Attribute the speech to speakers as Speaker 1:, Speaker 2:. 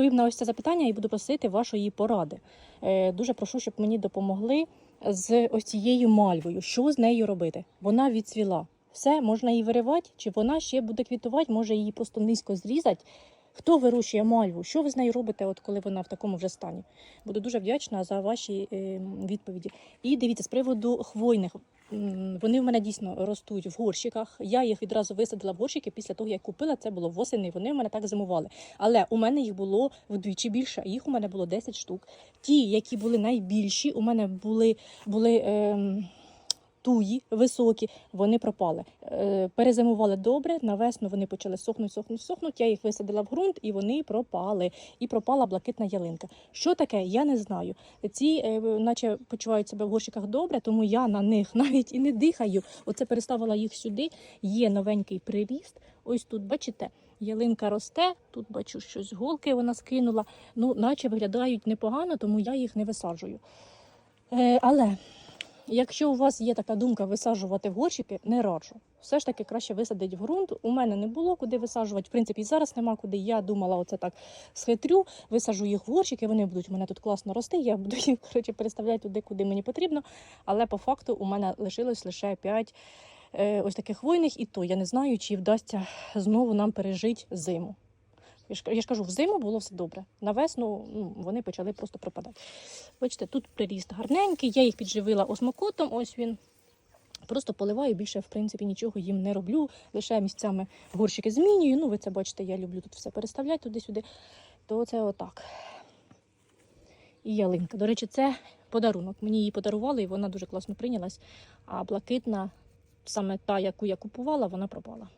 Speaker 1: відповім на ось це запитання і буду просити вашої поради. Е, Дуже прошу, щоб мені допомогли з ось цією мальвою. Що з нею робити? Вона відцвіла. Все, можна її виривати, чи вона ще буде квітувати, може її просто низько зрізати. Хто вирощує мальву? Що ви з нею робите, от коли вона в такому вже стані? Буду дуже вдячна за ваші е, відповіді. І дивіться, з приводу хвойних. Вони в мене дійсно ростуть в горщиках. Я їх відразу висадила в горщики після того, як купила. Це було восени. Вони в мене так зимували. Але у мене їх було вдвічі більше. Їх у мене було 10 штук. Ті, які були найбільші, у мене були, були ем, туї високі, вони пропали. Е, перезимували добре. На весну вони почали сохнути, сохнути, сохнути. Я їх висадила в ґрунт і вони пропали. І пропала блакитна ялинка. Що таке? Я не знаю. Ці, е, наче почувають себе в горщиках добре, тому я на них навіть і не дихаю. Оце переставила їх сюди. Є новенький приріст. Ось тут, бачите, ялинка росте. Тут бачу, щось голки вона скинула. Ну, наче виглядають непогано, тому я їх не висаджую. Е, але якщо у вас є така думка висаджувати в горщики, не раджу. Все ж таки краще висадити в ґрунт. У мене не було куди висаджувати. В принципі, зараз нема куди. Я думала, оце так схитрю, висаджу їх в горщики. Вони будуть у мене тут класно рости. Я буду їх коротше, переставляти туди, куди мені потрібно. Але по факту у мене лишилось лише 5 е, ось таких хвойних, і то я не знаю, чи вдасться знову нам пережити зиму. Я ж, кажу, взиму було все добре. На весну ну, вони почали просто пропадати. Бачите, тут приріст гарненький, я їх підживила осмокотом, ось він. Просто поливаю, більше, в принципі, нічого їм не роблю. Лише місцями горщики змінюю. Ну, ви це бачите, я люблю тут все переставляти туди-сюди. То це отак. І ялинка. До речі, це подарунок. Мені її подарували, і вона дуже класно прийнялась. А блакитна, саме та, яку я купувала, вона пропала.